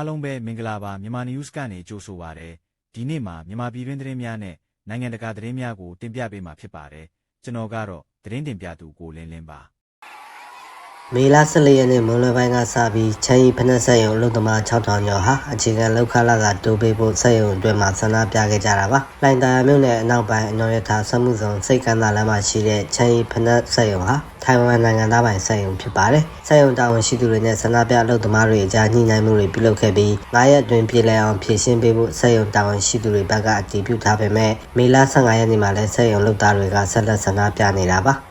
အားလုံးပဲမင်္ဂလာပါမြန်မာ news ကနေကြိုဆိုပါရစေဒီနေ့မှာမြန်မာပြည်တွင်းသတင်းများနဲ့နိုင်ငံတကာသတင်းများကိုတင်ပြပေးမှာဖြစ်ပါတယ်ကျွန်တော်ကတော့သတင်းတင်ပြသူကိုလင်းလင်းပါ မေလ14ရက်နေ့မွန်းလွဲပိုင်းကစပြီးချမ်းရီဖနက်ဆက်ရုံအလုပ်သမား6000ကျော်ဟာအခြေခံလောက်ခလာသာတိုးပေးဖို့ဆက်ရုံအတွင်းမှာဆန္ဒပြခဲ့ကြတာပါ။လိုင်တာယာမြို့နယ်အနောက်ပိုင်းအနော်ရထားစမှုဆောင်စိတ်ကမ်းသာလမ်းမှာရှိတဲ့ချမ်းရီဖနက်ဆက်ရုံဟာထိုင်ဝမ်နိုင်ငံသားပိုင်ဆက်ရုံဖြစ်ပါတယ်။ဆက်ရုံတာဝန်ရှိသူတွေနဲ့ဆန္ဒပြအလုပ်သမားတွေအကြားညှိနှိုင်းမှုတွေပြုလုပ်ခဲ့ပြီး9ရက်အတွင်းပြည်လည်အောင်ဖြည့်ရှင်းပေးဖို့ဆက်ရုံတာဝန်ရှိသူတွေဘက်ကအတည်ပြုထားပေမဲ့မေလ15ရက်နေ့မှာလည်းဆက်ရုံလုပ်သားတွေကဆက်လက်ဆန္ဒပြနေတာပါ။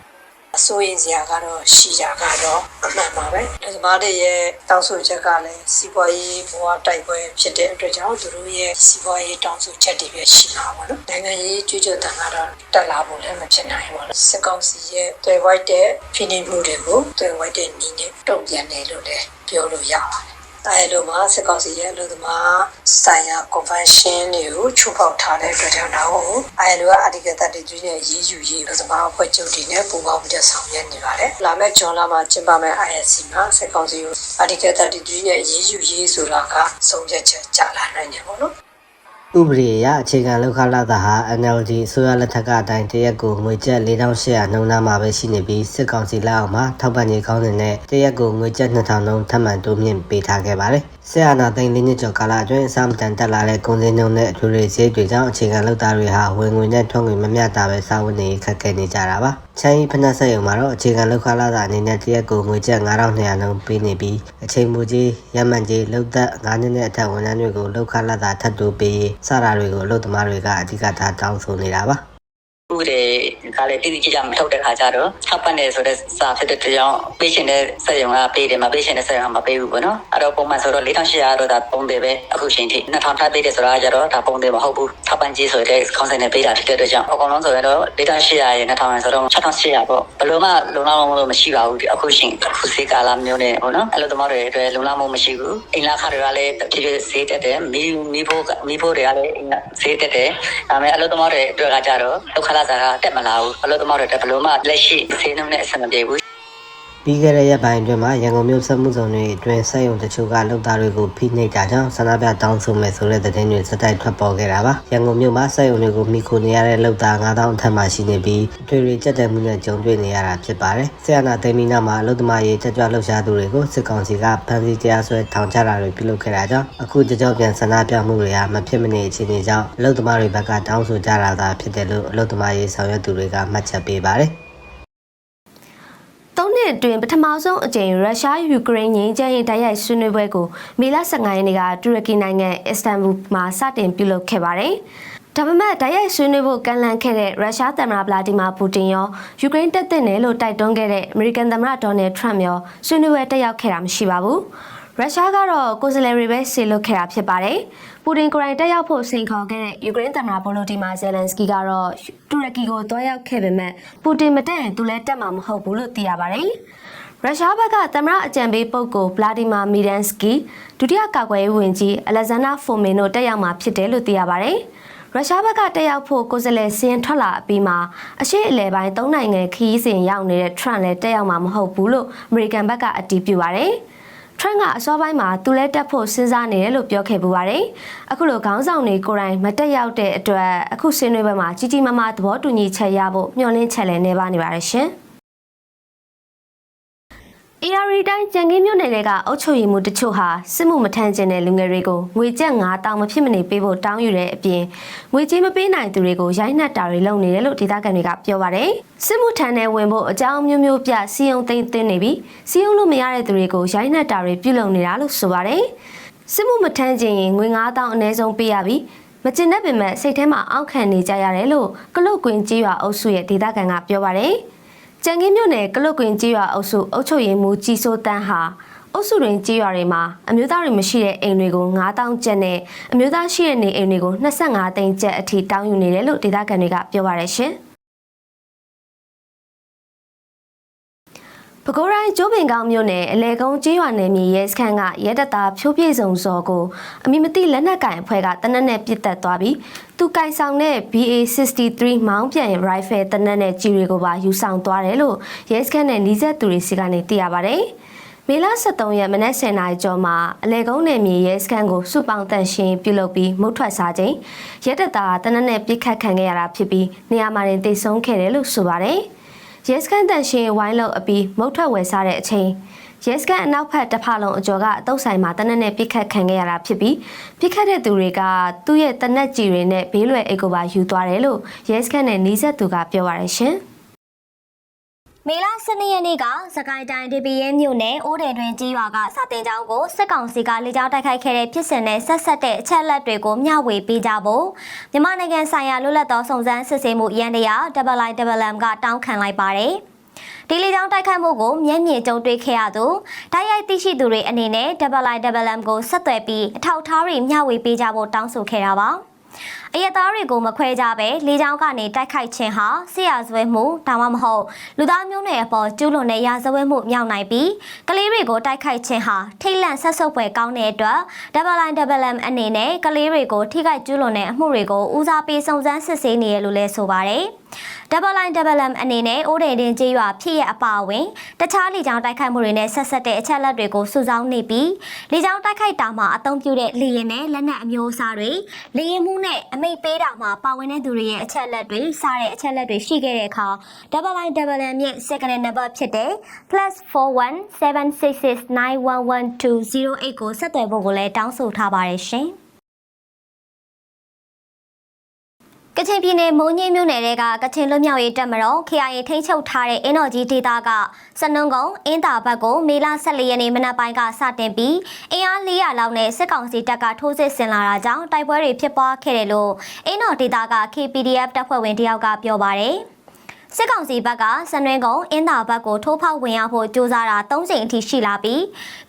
အစိုးရင်စရာကတော့ရှိတာကတော့အမှန်ပါပဲ။ဒီမားတွေရဲ့တောင်းဆိုချက်ကလည်းစီးပွားရေးဘဝတိုက်ပွဲဖြစ်တဲ့အတွက်ကြောင့်သူတို့ရဲ့စီးပွားရေးတောင်းဆိုချက်တွေပဲရှိမှာပါလို့။နိုင်ငံရေးကြွကြွတန်ကတော့တက်လာဖို့လည်းမဖြစ်နိုင်ဘူးလို့။စစ်ကောင်စီရဲ့တွေ့ဝိုက်တဲ့ဖိနှိပ်မှုတွေကိုတွေ့ဝိုက်တဲ့နည်းနဲ့တုံ့ပြန်တယ်လို့လည်းပြောလို့ရပါတယ်။ ဒါရလို့မှာစစ်ကောင်စီရဲ့အလို့သမားဆိုင်ရာ convention တွေကိုချုပ်ဖောက်ထားတဲ့အတွက်ကြောင့်တော့ ILO ကအဓိကတတိတွေနဲ့ရေးယူရေးအလို့သမားအဖွဲ့ချုပ်တွေနဲ့ပူးပေါင်းပြီးဆောင်ရွက်နေပါတယ်။လာမယ့်ဂျွန်လမှာကျင်းပမယ့် ISC မှာစစ်ကောင်စီကိုအဓိကတတိတွေနဲ့ရေးယူရေးဆိုတာကဆုံးဖြတ်ချက်ကြလာနိုင်တယ်ပေါ့နော်။ ဥပဒေအရအခြေခံလောက်ခလာတာဟာ NLD အစိုးရလက်ထက်ကအတိုင်းတရက်ကိုငွေကျပ်4800နှုန်းသားမှာပဲရှိနေပြီးစစ်ကောင်စီလက်အောက်မှာထောက်ပံ့ရေးကောင်းတဲ့နဲ့တရက်ကိုငွေကျပ်2000နှုန်းထပ်မံတိုးမြင့်ပေးထားခဲ့ပါတယ်။ ဆက်အာဏာသိမ်းလေးနှစ်ကျော်ကာလအတွင်းအစမတန်တက်လာတဲ့ကုန်စည်နှုန်းနဲ့အထူးတွေဈေးတွေကြောင့်အခြေခံလောက်သားတွေဟာဝင်ငွေနဲ့ထွက်ငွေမမျှတာပဲစားဝတ်နေရေးခက်ခဲနေကြတာပါ။ချမ်းရီဖနက်ဆက်ရုံမှာတော့အခြေခံလောက်ခလာတာအနေနဲ့တရက်ကိုငွေကျပ်9200နှုန်းပေးနေပြီးအချိန်မူကြီးရမှန်ကြီးလောက်သက်9နှစ်နဲ့အထက်ဝန်ထမ်းတွေကိုလောက်ခလာတာထပ်တိုးပေးရေးစတာတွေကိုအလုပ်သမားတွေကအဓိကထားတောင်းဆိုနေတာပါ ဥပဒေကလည်းတိတိကျကျမထုတ်တဲ့ခါကျတော့ထောက်ပံ့တယ်ဆိုတဲ့စာဖြစ်တဲ့တရားပေးရှင်တဲ့စက်ရုံကပေးတယ်မပေးရှင်တဲ့စက်ရုံကမပေးဘူးပေါ့နော်အဲ့တော့ပုံမှန်ဆိုတော့4800တော့ဒါပုံတယ်ပဲအခုချိန်ထိ2000ထပ်ပေးတယ်ဆိုတာကျတော့ဒါပုံတယ်မဟုတ်ဘူးထောက်ပံ့ကြီးဆိုတဲ့ခေါင်းစဉ်နဲ့ပေးတာဖြစ်တဲ့အတွက်ကြောင့်အကောင်လုံးဆိုရင်တော့4800ရဲ့2000ဆိုတော့6800ပေါ့ဘယ်လိုမှလုံလောက်မှုလို့မရှိပါဘူးအခုချိန်အခုစေကာလာမျိုးနဲ့ပေါ့နော်အဲ့လိုသမားတွေအတွက်လုံလောက်မှုမရှိဘူးအိမ်လာခါတွေကလည်းတဖြည်းဖြည်းဈေးတက်တယ်မီမီဖို့မီဖို့တွေကလည်းအိမ်ကဈေးတက်တယ်ဒါပေမဲ့အလုပ်သမားတွေအတွက်ကကြတော့ဒုက္ခလာစားကတက်မလာဘူးအလုပ်သမားတွေတက်ဘယ်လိုမှလက်ရှိဈေးနှုန်းနဲ့အဆင်မပြေဘူး ပြီးခဲ့တဲ့ရက်ပိုင်းအတွင်းမှာရန်ကုန်မြို့စက်မှုဇုံတွေအတွင်းစက်ရုံတချို့ကလုပ်သားတွေကိုဖိနှိပ်တာကြောင့်ဆန္ဒပြတောင်းဆိုမယ်ဆိုတဲ့သတင်းတွေစက်တိုက်ထွက်ပေါ်ခဲ့တာပါရန်ကုန်မြို့မှာစက်ရုံတွေကိုမိခိုနေရတဲ့လုပ်သား9000အထက်မှရှိနေပြီးအထွေထွေကြက်တဲ့မှုနဲ့ကြုံတွေ့နေရတာဖြစ်ပါတယ်ဆရာနာသိမ်းပြီးနောက်မှာအလုပ်သမားရေးတက်ကြွလှုပ်ရှားသူတွေကိုစစ်ကောင်စီကဖမ်းဆီးတရားစွဲထောင်ချတာတွေပြုလုပ်ခဲ့တာကြောင့်အခုကြကြောပြန်ဆန္ဒပြမှုတွေဟာမဖြစ်မနေအခြေအနေကြောင့်အလုပ်သမားတွေဘက်ကတောင်းဆိုကြတာသာဖြစ်တယ်လို့အလုပ်သမားရေးဆောင်ရွက်သူတွေကမှတ်ချက်ပေးပါတယ် သုံးနှစ်အတွင်းပထမဆုံးအကြိမ်ရုရှားယူကရိန်းငြိမ်းချမ်းရေးတိုက်ရိုက်ဆွေးနွေးပွဲကိုမေလ15ရက်နေ့ကတူရကီနိုင်ငံအစ္စတန်ဘူမှာစတင်ပြုလုပ်ခဲ့ပါတယ်။ဒါပေမဲ့တိုက်ရိုက်ဆွေးနွေးဖို့ကန့်လန့်ခဲ့တဲ့ရုရှားသမ္မတဗလာဒီမာပူတင်ရောယူကရိန်းတပ်သင့်တယ်လို့တိုက်တွန်းခဲ့တဲ့အမေရိကန်သမ္မတဒေါ်နယ်ထရန့်ရောဆွေးနွေးပွဲတက်ရောက်ခဲ့တာမရှိပါဘူး။ရုရှားကတော့ကိုယ်စားလှယ်တွေပဲဆေလွတ်ခဲ့တာဖြစ်ပါတယ်။ပူ တင်ကိုယ်တိုင်တက်ရောက်ဖို့စိန်ခေါ်ခဲ့တဲ့ယူကရိန်းသမ္မတဗိုလိုဒီမာဇယ်လန်စကီကတော့တူရကီကိုတွားရောက်ခဲ့ပေမဲ့ပူတင်မတက်ရင်သူလည်းတက်မှာမဟုတ်ဘူးလို့သိရပါတယ်။ရုရှားဘက်ကသမ္မတအကြံပေးပုဂ္ဂိုလ်ဗလာဒီမာမီဒန်စကီဒုတိယကာကွယ်ရေးဝန်ကြီးအလက်ဇန်နာဖိုမင်တို့တက်ရောက်မှာဖြစ်တယ်လို့သိရပါတယ်။ရုရှားဘက်ကတက်ရောက်ဖို့ကိုယ်စားလှယ်စင်ထွက်လာအပြီးမှာအရှိအလဲပိုင်း၃နိုင်ငံခရီးစဉ်ရောက်နေတဲ့ထရန့်လည်းတက်ရောက်မှာမဟုတ်ဘူးလို့အမေရိကန်ဘက်ကအတည်ပြုပါတယ်။ ထရန့်ကအစောပိုင်းမှာသူလဲတက်ဖို့စဉ်းစားနေတယ်လို့ပြောခဲ့ပူပါတယ်။အခုလိုခေါင်းဆောင်တွေကိုယ်တိုင်မတက်ရောက်တဲ့အတွက်အခုဆွေးနွေးပွဲမှာကြီးကြီးမားမားသဘောတူညီချက်ရဖို့မျှော်လင့်ချက်လည်းနေပါနေပါတယ်ရှင်။ AR တိုင်းကြံကင်းမြို့နယ်ကအုပ်ချုပ်ရေးမှုတချို့ဟာစစ်မှုမထမ်းကျင်တဲ့လူငယ်တွေကိုငွေကျပ်9000မဖြစ်မနေပေးဖို့တောင်းယူတဲ့အပြင်ငွေကြေးမပေးနိုင်သူတွေကိုရိုက်နှက်တာတွေလုပ်နေတယ်လို့ဒေသခံတွေကပြောပါတယ်။စစ်မှုထမ်းတဲ့ဝင်ဖို့အကြောင်းမျိုးမျိုးပြစီယုံသိမ်းသွင်းနေပြီးစီယုံလို့မရတဲ့သူတွေကိုရိုက်နှက်တာတွေပြုလုပ်နေတာလို့ဆိုပါတယ်။စစ်မှုမထမ်းကျင်ရင်ငွေ9000အနည်းဆုံးပေးရပြီးမကျင်တဲ့ပင်မဲ့စိတ်ထဲမှာအောက်ခံနေကြရတယ်လို့ကလုတ်ကွင်းကြီးရွာအုပ်စုရဲ့ဒေသခံကပြောပါတယ်။ ကြံကင်းမြို့နယ်ကလုတ်ကွင်းကြီးရွာအုပ်စုအုပ်ချုပ်ရေးမှူးကြီးစိုးတန်းဟာအုပ်စုတွင်ကြီးရွာတွေမှာအမျိုးသားတွေမရှိတဲ့အိမ်တွေကို9000ကျပ်နဲ့အမျိုးသားရှိတဲ့နေအိမ်တွေကို25သိန်းကျပ်အထိတောင်းယူနေတယ်လို့ဒေသခံတွေကပြောပါရရှင်။ ပဲခူးတိုင်းကျိုးပင်ကောင်းမြို့နယ်အလဲကုန်းကျေးရွာနယ်မြေရဲစခန်းကရဲတပ်သားဖြိုးပြည့်စုံစော်ကိုအမိမတိလက်နက်ကင်အဖွဲ့ကတနက်နဲ့ပြစ်တက်သွားပြီးသူကင်ဆောင်တဲ့ BA63 မောင်းပြန် rifle တနက်နဲ့ကြီးတွေကိုပါယူဆောင်သွားတယ်လို့ရဲစခန်းနဲ့နှီးဆက်သူတွေစီကနေသိရပါဗျ။မေလ23ရက်မနက်10:00နာရီကျော်မှာအလဲကုန်းနယ်မြေရဲစခန်းကိုစုပေါင်းတန့်ရှင်းပြုလုပ်ပြီးမုတ်ထွက်စားချိန်ရဲတပ်သားတနက်နဲ့ပြစ်ခတ်ခံခဲ့ရတာဖြစ်ပြီးနေရာမှာတင်တိတ်ဆုံးခဲ့တယ်လို့ဆိုပါတယ်။ ရဲစခန်းတန့်ရှင်းဝိုင်းလို့အပြီးမုတ်ထွက်ဝယ်စားတဲ့အချိန်ရဲစခန်းအနောက်ဘက်တစ်ဖက်လုံးအကျော်ကအတုပ်ဆိုင်မှာတနက်နဲ့ပြစ်ခတ်ခံခဲ့ရတာဖြစ်ပြီးပြစ်ခတ်တဲ့သူတွေကသူ့ရဲ့တနက်ကြီးတွေနဲ့ဘေးလွယ်အိတ်ကိုပါယူသွားတယ်လို့ရဲစခန်းနဲ့နှီးဆက်သူကပြောပါရရှင်။ မေလ12ရက်နေ့ကစကိုင်းတိုင်းဒေပီရဲမြို့နယ်အိုးတယ်တွင်ကြီးရွာကစတင်ကျောင်းကိုစစ်ကောင်စီကလေကြောင်းတိုက်ခိုက်ခဲ့တဲ့ဖြစ်စဉ်နဲ့ဆက်ဆက်တဲ့အချက်အလက်တွေကိုမျှဝေပေးကြဖို့မြန်မာနိုင်ငံဆိုင်ရာလွတ်လပ်သောစုံစမ်းစစ်ဆေးမှုရန်တရား WIWM ကတောင်းခံလိုက်ပါတယ်။ဒီလေကြောင်းတိုက်ခိုက်မှုကိုမျက်မြင်ကြုံတွေ့ခဲ့ရသူတိုက်ရိုက်သိရှိသူတွေအနေနဲ့ WIWM ကိုဆက်သွယ်ပြီးအထောက်အထားတွေမျှဝေပေးကြဖို့တောင်းဆိုခဲ့တာပါ။ အယက်သားတွေကိုမခွဲကြပဲလေကြောင်းကနေတိုက်ခိုက်ခြင်းဟာဆရာဇဝဲမှုဒါမှမဟုတ်လူသားမျိုးနွယ်အပေါ်ကျူးလွန်တဲ့ရာဇဝဲမှုမြောက်နိုင်ပြီးကလေးတွေကိုတိုက်ခိုက်ခြင်းဟာထိတ်လန့်ဆက်ဆုပ်ဖွယ်ကောင်းတဲ့အတွက် WLM အနေနဲ့ကလေးတွေကိုထိခိုက်ကျူးလွန်တဲ့အမှုတွေကိုဦးစားပေးစုံစမ်းစစ်ဆေးနေရလို့လဲဆိုပါတယ်။ Double line double M အနေနဲ့အိုးတယ်တင်ကျေးရွာဖြစ်ရအပါအဝင်တခြားလေကြောင်းတိုက်ခိုက်မှုတွေနဲ့ဆက်ဆက်တဲ့အချက်အလက်တွေကိုစုဆောင်းနေပြီးလေကြောင်းတိုက်ခိုက်တာမှာအသုံးပြုတဲ့လေရင်နဲ့လက်နက်အမျိုးအစားတွေလေရင်မှုနဲ့အမိတ်ပေးတာမှာပါဝင်တဲ့သူတွေရဲ့အချက်အလက်တွေစားတဲ့အချက်အလက်တွေရှိခဲ့တဲ့အခါ double line double M ရဲ့ second number ဖြစ်တဲ့ +4176691120 ကိုဆက်သွယ်ဖို့ကိုလည်းတောင်းဆိုထားပါတယ်ရှင်။ ကချင်ပြည်နယ်မုံညင်းမြို့နယ်ကကချင်လွတ်မြောက်ရေးတပ်မတော် KIA ထိန်းချုပ်ထားတဲ့အင်းတော်ကြီးဒေသကစနုံကုန်းအင်းတာဘက်ကိုမေလ14ရက်နေ့မနက်ပိုင်းကစတင်ပြီးအင်အား400လောက်နဲ့စစ်ကောင်စီတပ်ကထိုးစစ်ဆင်လာတာကြောင့်တိုက်ပွဲတွေဖြစ်ပွားခဲ့တယ်လို့အင်းတော်ဒေသက KPDF တပ်ဖွဲ့ဝင်တယောက်ကပြောပါတယ်။စစ်ကောင်စီဘက်ကစနွင်းကုန်းအင်းတာဘက်ကိုထိုးဖောက်ဝင်ရောက်ဖို့ကြိုးစားတာ၃ချိန်အထိရှိလာပြီး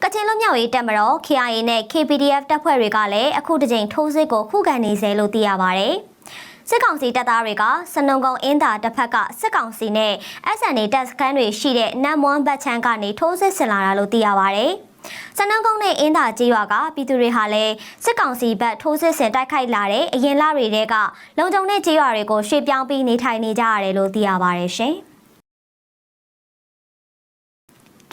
ကချင်လွတ်မြောက်ရေးတပ်မတော် KIA နဲ့ KPDF တပ်ဖွဲ့တွေကလည်းအခုတစ်ချိန်ထိုးစစ်ကိုခုခံနေစေလို့သိရပါတယ်။ စစ်ကောင်စီတပ်သားတွေကစနုံကုန်းအင်းသာတစ်ဖက်ကစစ်ကောင်စီနဲ့ SNA တပ်စခန်းတွေရှိတဲ့နမ်မွန်ဘတ်ချန်ကနေထိုးစစ်ဆင်လာတာလို့သိရပါဗျ။စနုံကုန်းနဲ့အင်းသာကြီးရွာကပြည်သူတွေဟာလည်းစစ်ကောင်စီဘက်ထိုးစစ်ဆင်တိုက်ခိုက်လာတဲ့အရင်လတွေကလုံခြုံတဲ့ကြီးရွာတွေကိုရွှေ့ပြောင်းပြီးနေထိုင်နေကြရတယ်လို့သိရပါတယ်ရှင်။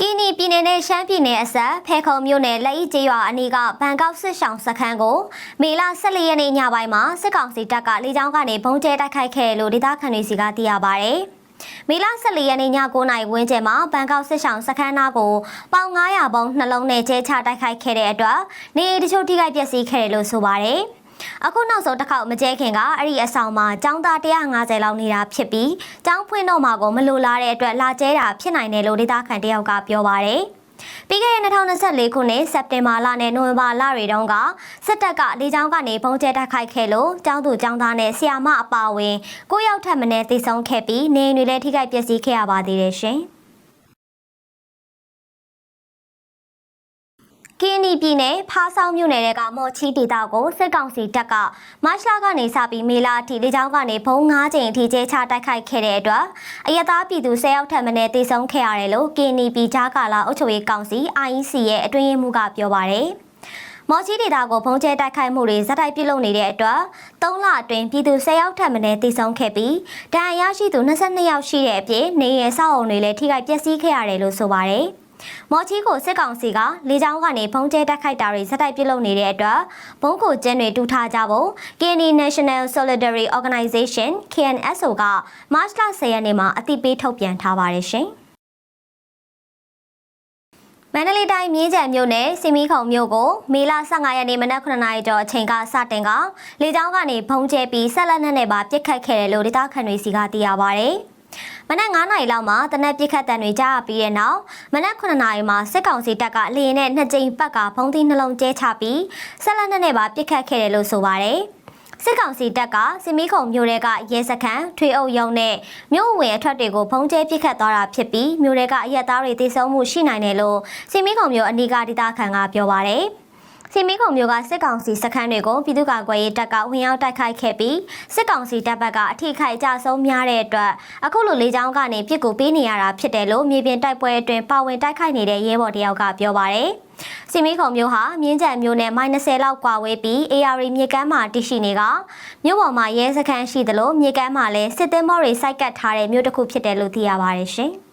ကီနီပြည်နယ်နဲ့ရှမ်းပြည်နယ်အစပ်ဖဲခုံမြို့နယ်လက်ဤကျေးရွာအနီးကဘန်ကောက်စစ်ဆောင်စခန်းကိုမေလ14ရက်နေ့ညပိုင်းမှာစစ်ကောင်စီတပ်ကလေကြောင်းကနေဘုံကျဲတိုက်ခိုက်ခဲ့လို့ဒေသခံတွေစီကသိရပါဗျ။မေလ14ရက်နေ့ည9:00နာရီဝန်းကျင်မှာဘန်ကောက်စစ်ဆောင်စခန်းသားကိုပေါင်900ပုံနှလုံးနဲ့ကျဲချတိုက်ခိုက်ခဲ့တဲ့အတွက်နေတချို့ထိခိုက်ပျက်စီးခဲ့တယ်လို့ဆိုပါတယ်။ အခုနောက်ဆုံးတစ်ခေါက်မကျဲခင်ကအဲ့ဒီအဆောင်မှာចောင်းသား150လောက်နေတာဖြစ်ပြီးចောင်းဖွင့်တော့မှာကိုမလိုလားတဲ့အတွက်လာကျဲတာဖြစ်နိုင်တယ်လို့ဒေသခံတယောက်ကပြောပါတယ်ပြီးခဲ့တဲ့2024ခုနှစ်စက်တင်ဘာလနဲ့နိုဝင်ဘာလတွေတုန်းကစစ်တပ်ကလေကြောင်းကနေပုံကျဲတိုက်ခိုက်ခဲ့လို့ကျောင်းသူကျောင်းသားနဲ့ဆီယာမအပါအဝင်ကိုရောက်ထက်မင်းသေဆုံးခဲ့ပြီးနေအိမ်တွေလည်းထိခိုက်ပျက်စီးခဲ့ရပါသေးတယ်ရှင်။ ကင်းနီပြည်နယ်ဖားဆောင်မြို့နယ်ကမော်ချီဒေသကိုစစ်ကောင်စီတပ်ကမတ်လကနေစပြီးမေလအထိလေကြောင်းကနေဘုံ၅ချိန်အထိကျဲချတိုက်ခိုက်ခဲ့တဲ့အတွက်အရသားပြည်သူ၁၀ယောက်ထပ်မံတေဆုံးခဲ့ရတယ်လို့ကင်းနီပြည်ကြားကာလာအုပ်ချုပ်ရေးကောင်စီ IEC ရဲ့အတွင်းရေးမှူးကပြောပါတယ်။မော်ချီဒေတာကိုဖုံးကျဲတိုက်ခိုက်မှုတွေဇက်တိုက်ပြုလုပ်နေတဲ့အတွက်၃လအတွင်းပြည်သူ၁၀ယောက်ထပ်မံတေဆုံးခဲ့ပြီးဒဏ်ရာရရှိသူ22ယောက်ရှိတဲ့အပြင်နေရဆောက်အုံတွေလည်းထိခိုက်ပျက်စီးခဲ့ရတယ်လို့ဆိုပါတယ်။ မော်ချီကိုစစ်ကောင်စီကလေကြောင်းကနေဖုံးကျဲတက်ခိုက်တာတွေစက်တိုက်ပြုလုပ်နေတဲ့အတွက်ဘုံကိုကျင်းတွေတူထားကြဖို့ KNI National Solidarity Organization KNSO ကမတ်လ10ရက်နေ့မှာအသိပေးထုတ်ပြန်ထားပါတယ်ရှင်။မန္တလေးတိုင်းမြင်းကြံမြို့နယ်စီမီခုံမြို့ကိုမေလ15ရက်နေ့မနက်9:00နာရီကျော်အချိန်ကစတင်ကလေကြောင်းကနေဖုံးကျဲပြီးဆက်လက်နဲ့ပါပြစ်ခတ်ခဲ့တယ်လို့ဒေသခံတွေစီကသိရပါဗျ။ မနက်9နာရီလောက်မှာတနက်ပြစ်ခတ်တံတွေကြားပြီးတဲ့နောက်မနက်9နာရီမှာစစ်ကောင်စီတပ်ကလေရင်နဲ့နှစ်ကြိမ်ပတ်ကဖုံးသီးနှလုံးကျဲချပြီးဆက်လက်နဲ့ပါပြစ်ခတ်ခဲ့တယ်လို့ဆိုပါတယ်စစ်ကောင်စီတပ်ကစမီးခုံမြို့ရဲကရဲစခန်းထွေအုပ်ရုံးနဲ့မြို့ဝင်အထွက်တွေကိုဖုံးကျဲပစ်ခတ်သွားတာဖြစ်ပြီးမြို့ရဲကအရက်သားတွေတိစုံမှုရှိနိုင်တယ်လို့စမီးခုံမြို့အနီးကဒေသခံကပြောပါရယ်။ စီမီခုံမျိုးကစစ်ကောင်စီစခန်းတွေကိုပြည်သူ့ကာကွယ်ရေးတပ်ကဝင်ရောက်တိုက်ခိုက်ခဲ့ပြီးစစ်ကောင်စီတပ်ဘက်ကအထိခိုက်ကြဆုံးများတဲ့အတွက်အခုလိုလေကြောင်းကနေပြစ်ကူပေးနေရတာဖြစ်တယ်လို့မြေပြင်တိုက်ပွဲအတွင်းပါဝင်တိုက်ခိုက်နေတဲ့ရဲဘော်တယောက်ကပြောပါရယ်စီမီခုံမျိုးဟာမြင်းကြံမျိုးနဲ့မိုင်20လောက်ကွာဝေးပြီး AR မြေကမ်းမှာတရှိနေကမြို့ပေါ်မှာရဲစခန်းရှိသလိုမြေကမ်းမှာလည်းစစ်သည်မော်တွေစိုက်ကတ်ထားတဲ့မြို့တစ်ခုဖြစ်တယ်လို့သိရပါတယ်ရှင်။